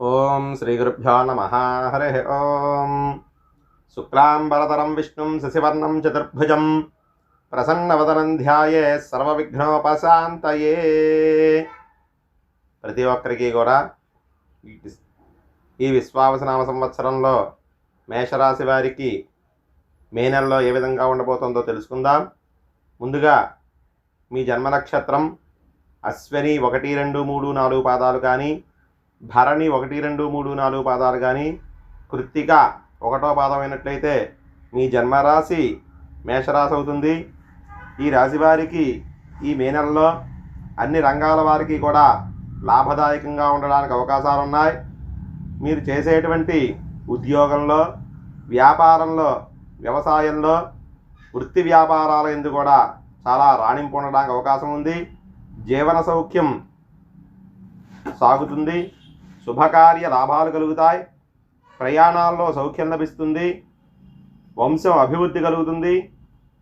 ఓం శ్రీ గురుభ్యో నమ. హరి ఓం. శుక్లాంబరతరం విష్ణుం శశివర్ణం చతుర్భుజం. ప్రసన్నవదనం ధ్యాయే సర్వవిఘ్నోపశాంతయే. ప్రతి ఒక్కరికి కూడా ఈ విశ్వావసనామ సంవత్సరంలో మేషరాశి వారికి మే నెలలో ఏ విధంగా ఉండబోతుందో తెలుసుకుందాం. ముందుగా మీ జన్మ నక్షత్రం అశ్వని ఒకటి రెండు మూడు నాలుగు పాదాలు కానీ భరణి ఒకటి రెండు మూడు నాలుగు పాదాలు కానీ కృత్తిక ఒకటో పాదం అయినట్లయితే మీ జన్మరాశి మేషరాశి అవుతుంది. ఈ రాశి వారికి ఈ మే నెలలో అన్ని రంగాల వారికి కూడా లాభదాయకంగా ఉండడానికి అవకాశాలు ఉన్నాయి మీరు చేసేటువంటి ఉద్యోగంలో వ్యాపారంలో వ్యవసాయంలో వృత్తి వ్యాపారాల ఎందు కూడా చాలా రాణింపు ఉండడానికి అవకాశం ఉంది. జీవన సౌఖ్యం సాగుతుంది. శుభకార్య లాభాలు కలుగుతాయి. ప్రయాణాల్లో సౌఖ్యం లభిస్తుంది. వంశం అభివృద్ధి కలుగుతుంది.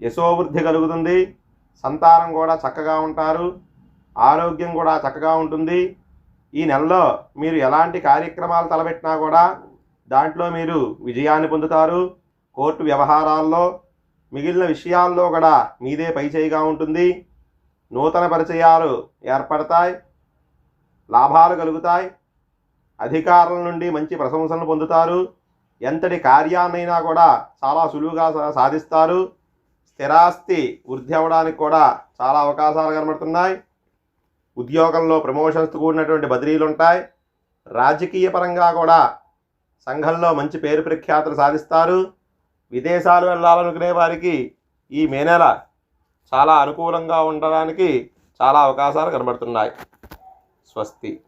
యశోవృద్ధి కలుగుతుంది. సంతానం కూడా చక్కగా ఉంటారు. ఆరోగ్యం కూడా చక్కగా ఉంటుంది. ఈ నెలలో మీరు ఎలాంటి కార్యక్రమాలు తలపెట్టినా కూడా దాంట్లో మీరు విజయాన్ని పొందుతారు. కోర్టు వ్యవహారాల్లో మిగిలిన విషయాల్లో కూడా మీదే పైచేయిగా ఉంటుంది. నూతన పరిచయాలు ఏర్పడతాయి. లాభాలు కలుగుతాయి. అధికారుల నుండి మంచి ప్రశంసలు పొందుతారు. ఎంతటి కార్యాన్నైనా కూడా చాలా సులువుగా సా- సాధిస్తారు. స్థిరాస్తి వృద్ధి అవ్వడానికి కూడా చాలా అవకాశాలు కనబడుతున్నాయి. ఉద్యోగంలో ప్రమోషన్స్ కూడినటువంటి బదిలీలు ఉంటాయి. రాజకీయ పరంగా కూడా సంఘంలో మంచి పేరు ప్రఖ్యాతులు సాధిస్తారు. విదేశాలు వెళ్ళాలనుకునే వారికి ఈ మే నెల చాలా అనుకూలంగా ఉండడానికి చాలా అవకాశాలు కనబడుతున్నాయి. స్వస్తి.